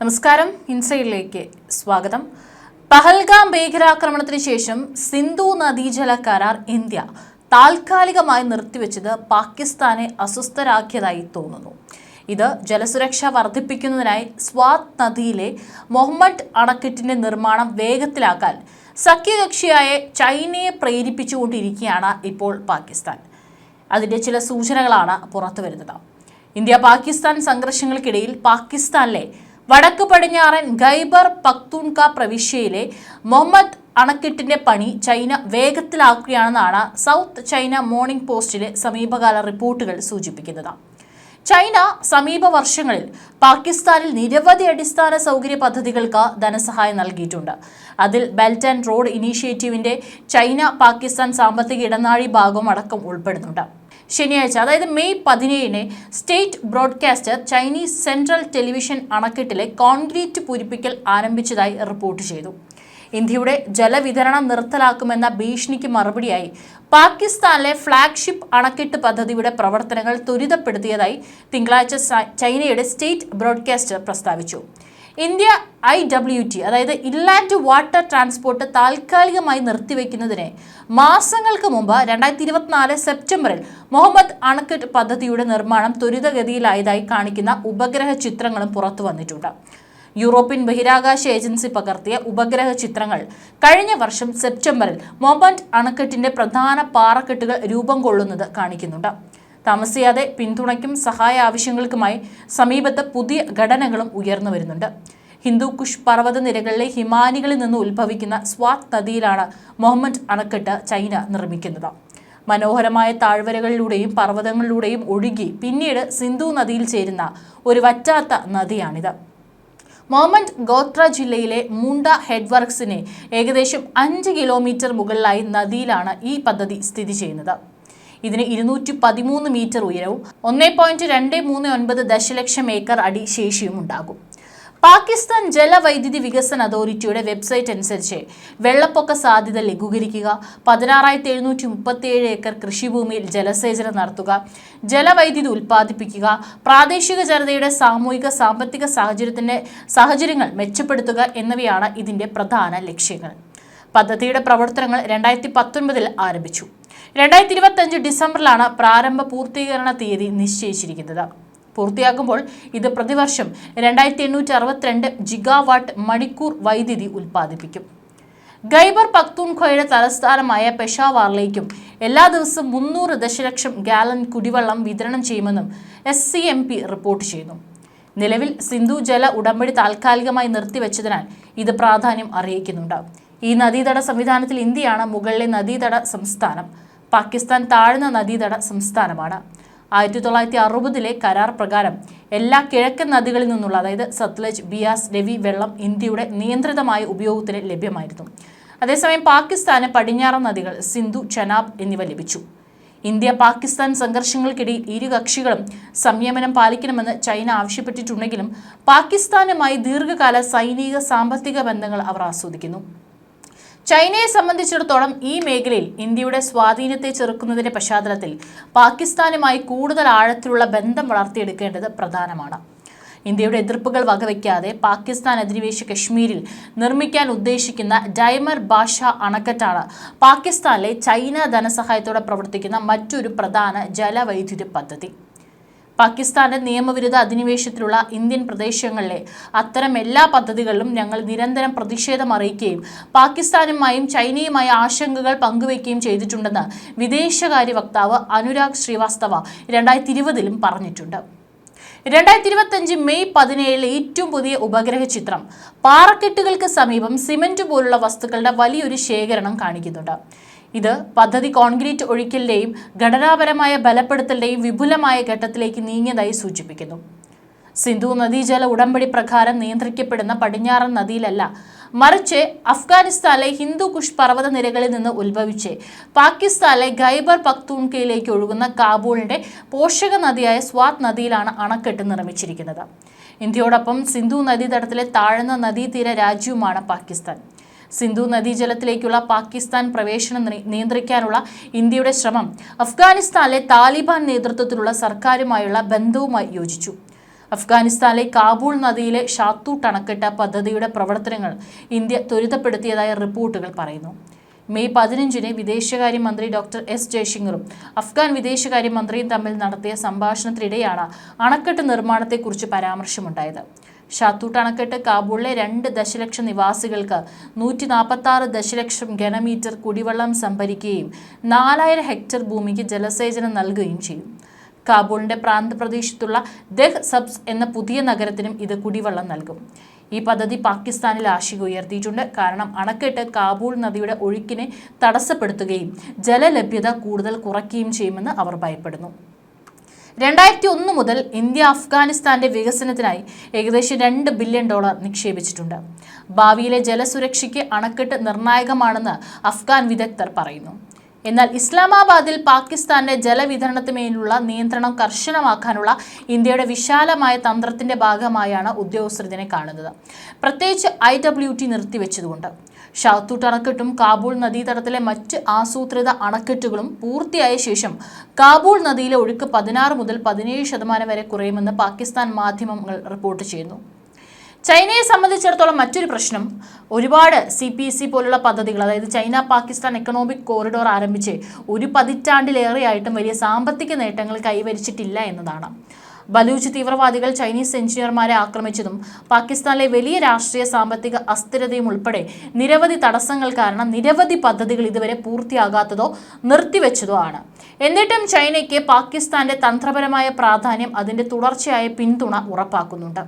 നമസ്കാരം. ഇൻസൈഡിലേക്ക് സ്വാഗതം. പഹൽഗാം ഭീകരാക്രമണത്തിന് ശേഷം സിന്ധു നദീജല കരാർ ഇന്ത്യ താൽക്കാലികമായി നിർത്തിവെച്ചത് പാകിസ്ഥാനെ അസ്വസ്ഥരാക്കിയതായി തോന്നുന്നു. ഇത് ജലസുരക്ഷ വർദ്ധിപ്പിക്കുന്നതിനായി സ്വാത് നദിയിലെ മൊഹമ്മദ് അണക്കെട്ടിന്റെ നിർമ്മാണം വേഗത്തിലാക്കാൻ സഖ്യകക്ഷിയായ ചൈനയെ പ്രേരിപ്പിച്ചുകൊണ്ടിരിക്കുകയാണ് ഇപ്പോൾ പാകിസ്ഥാൻ. അതിന്റെ ചില സൂചനകളാണ് പുറത്തു വരുന്നത് ഇന്ത്യ പാകിസ്ഥാൻ സംഘർഷങ്ങൾക്കിടയിൽ പാകിസ്ഥാനിലെ വടക്ക് പടിഞ്ഞാറൻ ഖൈബർ പക്തൂൺക പ്രവിശ്യയിലെ മുഹമ്മദ് അണക്കെട്ടിന്റെ പണി ചൈന വേഗത്തിലാക്കുകയാണെന്നാണ് സൗത്ത് ചൈന മോർണിംഗ് പോസ്റ്റിലെ സമീപകാല റിപ്പോർട്ടുകൾ സൂചിപ്പിക്കുന്നത്. ചൈന സമീപ വർഷങ്ങളിൽ പാകിസ്ഥാനിൽ നിരവധി അടിസ്ഥാന സൗകര്യ പദ്ധതികൾക്ക് ധനസഹായം നൽകിയിട്ടുണ്ട്. അതിൽ ബെൽറ്റ് ആൻഡ് റോഡ് ഇനീഷ്യേറ്റീവിന്റെ ചൈന പാകിസ്ഥാൻ സാമ്പത്തിക ഇടനാഴി ഭാഗം അടക്കം ഉൾപ്പെടുന്നുണ്ട്. ശനിയാഴ്ച അതായത് മെയ് പതിനേഴിന് state broadcaster Chinese central television അണക്കെട്ടിലെ കോൺക്രീറ്റ് പൂരിപ്പിക്കൽ ആരംഭിച്ചതായി റിപ്പോർട്ട് ചെയ്തു. ഇന്ത്യയുടെ ജലവിതരണം നിർത്തലാക്കുമെന്ന ഭീഷണിക്ക് മറുപടിയായി പാകിസ്ഥാനിലെ ഫ്ളാഗ്ഷിപ്പ് അണക്കെട്ട് പദ്ധതിയുടെ പ്രവർത്തനങ്ങൾ ത്വരിതപ്പെടുത്തിയതായി തിങ്കളാഴ്ച ചൈനയുടെ സ്റ്റേറ്റ് ബ്രോഡ്കാസ്റ്റർ പ്രസ്താവിച്ചു. ഇന്ത്യ ഐ ഡബ്ല്യു ടി അതായത് ഇൻലാൻഡ് വാട്ടർ ട്രാൻസ്പോർട്ട് താൽക്കാലികമായി നിർത്തിവെക്കുന്നതിനെ മാസങ്ങൾക്ക് മുമ്പ് രണ്ടായിരത്തി ഇരുപത്തിനാല് സെപ്റ്റംബറിൽ മുഹമ്മദ് അണക്കെട്ട് പദ്ധതിയുടെ നിർമ്മാണം ത്വരിതഗതിയിലായതായി കാണിക്കുന്ന ഉപഗ്രഹ ചിത്രങ്ങളും പുറത്തു വന്നിട്ടുണ്ട്. യൂറോപ്യൻ ബഹിരാകാശ ഏജൻസി പകർത്തിയ ഉപഗ്രഹ ചിത്രങ്ങൾ കഴിഞ്ഞ വർഷം സെപ്റ്റംബറിൽ മൊബന്റ് അണക്കെട്ടിന്റെ പ്രധാന പാറക്കെട്ടുകൾ രൂപം കൊള്ളുന്നത് കാണിക്കുന്നുണ്ട്. താമസിയാതെ പിന്തുണയ്ക്കും സഹായ ആവശ്യങ്ങൾക്കുമായി സമീപത്ത് പുതിയ ഘടനകളും ഉയർന്നു വരുന്നുണ്ട്. ഹിന്ദു കുഷ് പർവത നിരകളിലെ ഹിമാനികളിൽ നിന്ന് ഉത്ഭവിക്കുന്ന സ്വാത് നദിയിലാണ് മുഹമ്മദ് അണക്കെട്ട് ചൈന നിർമ്മിക്കുന്നത്. മനോഹരമായ താഴ്വരകളിലൂടെയും പർവതങ്ങളിലൂടെയും ഒഴുകി പിന്നീട് സിന്ധു നദിയിൽ ചേരുന്ന ഒരു വറ്റാത്ത നദിയാണിത്. മൊഹമ്മദ് ഗോത്ര ജില്ലയിലെ മുണ്ട ഹെഡ്വർക്സിന് ഏകദേശം അഞ്ച് കിലോമീറ്റർ മുകളിലായി നദിയിലാണ് ഈ പദ്ധതി സ്ഥിതി ചെയ്യുന്നത്. ഇതിന് ഇരുന്നൂറ്റി പതിമൂന്ന് മീറ്റർ ഉയരവും ഒന്നേ പോയിന്റ് രണ്ട് മൂന്ന് ഒൻപത് ദശലക്ഷം ഏക്കർ അടി ശേഷിയും ഉണ്ടാകും. പാകിസ്ഥാൻ ജലവൈദ്യുതി വികസന അതോറിറ്റിയുടെ വെബ്സൈറ്റ് അനുസരിച്ച് വെള്ളപ്പൊക്ക സാധ്യത ലഘൂകരിക്കുക പതിനാറായിരത്തി എഴുന്നൂറ്റി മുപ്പത്തിയേഴ് ഏക്കർ കൃഷിഭൂമിയിൽ ജലസേചനം നടത്തുക ജലവൈദ്യുതി ഉൽപ്പാദിപ്പിക്കുക പ്രാദേശിക ജനതയുടെ സാമൂഹിക സാമ്പത്തിക സാഹചര്യത്തിന്റെ സാഹചര്യങ്ങൾ മെച്ചപ്പെടുത്തുക എന്നിവയാണ് ഇതിന്റെ പ്രധാന ലക്ഷ്യങ്ങൾ. പദ്ധതിയുടെ പ്രവർത്തനങ്ങൾ രണ്ടായിരത്തി പത്തൊൻപതിൽ ആരംഭിച്ചു. രണ്ടായിരത്തി ഇരുപത്തഞ്ച് ഡിസംബറിലാണ് പ്രാരംഭ പൂർത്തീകരണ തീയതി നിശ്ചയിച്ചിരിക്കുന്നത്. പൂർത്തിയാക്കുമ്പോൾ ഇത് പ്രതിവർഷം രണ്ടായിരത്തി എണ്ണൂറ്റി അറുപത്തിരണ്ട് ജിഗാവാട്ട് മണിക്കൂർ വൈദ്യുതി ഉൽപ്പാദിപ്പിക്കും. ഖൈബർ പക്തൂൺഖോയുടെ തലസ്ഥാനമായ പെഷാവാറിലേക്കും എല്ലാ ദിവസവും മുന്നൂറ് ദശലക്ഷം ഗാലൻ കുടിവെള്ളം വിതരണം ചെയ്യുമെന്നും S C M P report ചെയ്യുന്നു. നിലവിൽ സിന്ധു ജല ഉടമ്പടി താൽക്കാലികമായി നിർത്തിവെച്ചതിനാൽ ഇത് പ്രാധാന്യം അറിയിക്കുന്നുണ്ട്. ഈ നദീതട സംവിധാനത്തിൽ ഇന്ത്യയാണ് മുകളിലെ നദീതട സംസ്ഥാനം. പാകിസ്ഥാൻ താഴ്ന്ന നദീതട സംസ്ഥാനമാണ്. ആയിരത്തി തൊള്ളായിരത്തി അറുപതിലെ കരാർ പ്രകാരം എല്ലാ കിഴക്കൻ നദികളിൽ നിന്നുള്ള അതായത് സത്ലജ് ബിയാസ് രവി വെള്ളം ഇന്ത്യയുടെ നിയന്ത്രിതമായ ഉപയോഗത്തിന് ലഭ്യമായിരുന്നു. അതേസമയം പാകിസ്ഥാന് പടിഞ്ഞാറൻ നദികൾ സിന്ധു ചനാബ് എന്നിവ ലഭിച്ചു. ഇന്ത്യ പാകിസ്ഥാൻ സംഘർഷങ്ങൾക്കിടയിൽ ഇരു കക്ഷികളും സംയമനം പാലിക്കണമെന്ന് ചൈന ആവശ്യപ്പെട്ടിട്ടുണ്ടെങ്കിലും പാകിസ്ഥാനുമായി ദീർഘകാല സൈനിക സാമ്പത്തിക ബന്ധങ്ങൾ അവർ ആസ്വദിക്കുന്നു. ചൈനയെ സംബന്ധിച്ചിടത്തോളം ഈ മേഖലയിൽ ഇന്ത്യയുടെ സ്വാധീനത്തെ ചെറുക്കുന്നതിന്റെ പശ്ചാത്തലത്തിൽ പാകിസ്ഥാനുമായി കൂടുതൽ ആഴത്തിലുള്ള ബന്ധം വളർത്തിയെടുക്കേണ്ടത് പ്രധാനമാണ്. ഇന്ത്യയുടെ എതിർപ്പുകൾ വകവയ്ക്കാതെ പാകിസ്ഥാൻ അധിനിവേശ കശ്മീരിൽ നിർമ്മിക്കാൻ ഉദ്ദേശിക്കുന്ന ഡൈമർ ഭാഷ അണക്കെട്ടാണ് പാകിസ്ഥാനിലെ ചൈന ധനസഹായത്തോടെ പ്രവർത്തിക്കുന്ന മറ്റൊരു പ്രധാന ജലവൈദ്യുതി പദ്ധതി. പാകിസ്ഥാന്റെ നിയമവിരുദ്ധ അധിനിവേശത്തിലുള്ള ഇന്ത്യൻ പ്രദേശങ്ങളിലെ അത്തരം എല്ലാ പദ്ധതികളിലും ഞങ്ങൾ നിരന്തരം പ്രതിഷേധം അറിയിക്കുകയും പാകിസ്ഥാനുമായും ചൈനയുമായി ആശങ്കകൾ പങ്കുവയ്ക്കുകയും ചെയ്തിട്ടുണ്ടെന്ന് വിദേശകാര്യ വക്താവ് അനുരാഗ് ശ്രീവാസ്തവ രണ്ടായിരത്തി ഇരുപതിലും പറഞ്ഞിട്ടുണ്ട്. രണ്ടായിരത്തി ഇരുപത്തഞ്ച് മെയ് പതിനേഴിലെ ഏറ്റവും പുതിയ ഉപഗ്രഹ ചിത്രം പാറക്കെട്ടുകൾക്ക് സമീപം സിമന്റ് പോലുള്ള വസ്തുക്കളുടെ വലിയൊരു ശേഖരണം കാണിക്കുന്നുണ്ട്. ഇത് പദ്ധതി കോൺക്രീറ്റ് ഒഴിക്കലിന്റെയും ഘടനാപരമായ ബലപ്പെടുത്തലിന്റെയും വിപുലമായ ഘട്ടത്തിലേക്ക് നീങ്ങിയതായി സൂചിപ്പിക്കുന്നു. സിന്ധു നദീജല ഉടമ്പടി പ്രകാരം നിയന്ത്രിക്കപ്പെടുന്ന പടിഞ്ഞാറൻ നദിയിലല്ല മറിച്ച് അഫ്ഗാനിസ്ഥാനിലെ ഹിന്ദു കുഷ് പർവത നിരകളിൽ നിന്ന് ഉത്ഭവിച്ച് പാകിസ്ഥാനിലെ ഖൈബർ പക്തൂൺകയിലേക്ക് ഒഴുകുന്ന കാബൂളിന്റെ പോഷക നദിയായ സ്വാത് നദിയിലാണ് അണക്കെട്ട് നിർമ്മിച്ചിരിക്കുന്നത്. ഇന്ത്യയോടൊപ്പം സിന്ധു നദീതടത്തിലെ താഴ്ന്ന നദീതീര രാജ്യവുമാണ് പാകിസ്ഥാൻ. സിന്ധു നദീജലത്തിലേക്കുള്ള പാകിസ്ഥാൻ പ്രവേശനം നിയന്ത്രിക്കാനുള്ള ഇന്ത്യയുടെ ശ്രമം അഫ്ഗാനിസ്ഥാനിലെ താലിബാൻ നേതൃത്വത്തിലുള്ള സർക്കാരുമായുള്ള ബന്ധവുമായി യോജിച്ചു. അഫ്ഗാനിസ്ഥാനിലെ കാബൂൾ നദിയിലെ ഷാത്തൂട്ട് അണക്കെട്ട് പദ്ധതിയുടെ പ്രവർത്തനങ്ങൾ ഇന്ത്യ ത്വരിതപ്പെടുത്തിയതായ റിപ്പോർട്ടുകൾ പറയുന്നു. മെയ് പതിനഞ്ചിന് വിദേശകാര്യമന്ത്രി ഡോക്ടർ എസ് ജയശങ്കറും അഫ്ഗാൻ വിദേശകാര്യമന്ത്രിയും തമ്മിൽ നടത്തിയ സംഭാഷണത്തിനിടെയാണ് അണക്കെട്ട് നിർമ്മാണത്തെക്കുറിച്ച് പരാമർശമുണ്ടായത്. ഷാത്തൂട്ട് അണക്കെട്ട് കാബൂളിലെ രണ്ട് ദശലക്ഷം നിവാസികൾക്ക് നൂറ്റി നാൽപ്പത്തി ആറ് ദശലക്ഷം ഘനമീറ്റർ കുടിവെള്ളം സംഭരിക്കുകയും നാലായിരം ഹെക്ടർ ഭൂമിക്ക് ജലസേചനം നൽകുകയും ചെയ്യും. കാബൂളിന്റെ പ്രാന്തപ്രദേശത്തുള്ള ദഹ് സബ്സ് എന്ന പുതിയ നഗരത്തിനും ഇത് കുടിവെള്ളം നൽകും. ഈ പദ്ധതി പാകിസ്ഥാനിൽ ആശിക ഉയർത്തിയിട്ടുണ്ട്. കാരണം അണക്കെട്ട് കാബൂൾ നദിയുടെ ഒഴുക്കിനെ തടസ്സപ്പെടുത്തുകയും ജലലഭ്യത കൂടുതൽ കുറയ്ക്കുകയും ചെയ്യുമെന്ന് അവർ ഭയപ്പെടുന്നു. രണ്ടായിരത്തി ഒന്ന് മുതൽ ഇന്ത്യ അഫ്ഗാനിസ്ഥാന്റെ വികസനത്തിനായി ഏകദേശം രണ്ട് ബില്യൺ ഡോളർ നിക്ഷേപിച്ചിട്ടുണ്ട്. ഭാവിയിലെ ജലസുരക്ഷയ്ക്ക് അണക്കെട്ട് നിർണായകമാണെന്ന് അഫ്ഗാൻ വിദഗ്ധർ പറയുന്നു. എന്നാൽ ഇസ്ലാമാബാദിൽ പാകിസ്ഥാന്റെ ജലവിതരണത്തിന്മേലുള്ള നിയന്ത്രണം കർശനമാക്കാനുള്ള ഇന്ത്യയുടെ വിശാലമായ തന്ത്രത്തിന്റെ ഭാഗമായാണ് ഉദ്യോഗസ്ഥർ ഇതിനെ കാണുന്നത്. പ്രത്യേകിച്ച് ഐ ഡബ്ല്യു ടി നിർത്തിവെച്ചതുകൊണ്ട്. ഷാത്തൂട്ട് അണക്കെട്ടും കാബൂൾ നദീതടത്തിലെ മറ്റ് ആസൂത്രിത അണക്കെട്ടുകളും പൂർത്തിയായ ശേഷം കാബൂൾ നദിയിലെ ഒഴുക്ക് പതിനാറ് മുതൽ പതിനേഴ് ശതമാനം വരെ കുറയുമെന്ന് പാകിസ്ഥാൻ മാധ്യമങ്ങൾ റിപ്പോർട്ട് ചെയ്യുന്നു. ചൈനയെ സംബന്ധിച്ചിടത്തോളം മറ്റൊരു പ്രശ്നം ഒരുപാട് സി പി സി പോലുള്ള പദ്ധതികൾ അതായത് ചൈന പാകിസ്ഥാൻ എക്കണോമിക് കോറിഡോർ ആരംഭിച്ച് ഒരു പതിറ്റാണ്ടിലേറെയായിട്ടും വലിയ സാമ്പത്തിക നേട്ടങ്ങൾ കൈവരിച്ചിട്ടില്ല എന്നതാണ്. ബലൂച്ച് തീവ്രവാദികൾ ചൈനീസ് എഞ്ചിനീയർമാരെ ആക്രമിച്ചതും പാകിസ്ഥാനിലെ വലിയ രാഷ്ട്രീയ സാമ്പത്തിക അസ്ഥിരതയും ഉൾപ്പെടെ നിരവധി തടസ്സങ്ങൾ കാരണം നിരവധി പദ്ധതികൾ ഇതുവരെ പൂർത്തിയാകാത്തതോ നിർത്തിവെച്ചതോ ആണ് എന്നിട്ടും ചൈനയ്ക്ക് പാകിസ്ഥാന്റെ തന്ത്രപരമായ പ്രാധാന്യം അതിന്റെ തുടർച്ചയായ പിന്തുണ ഉറപ്പാക്കുന്നുണ്ട്.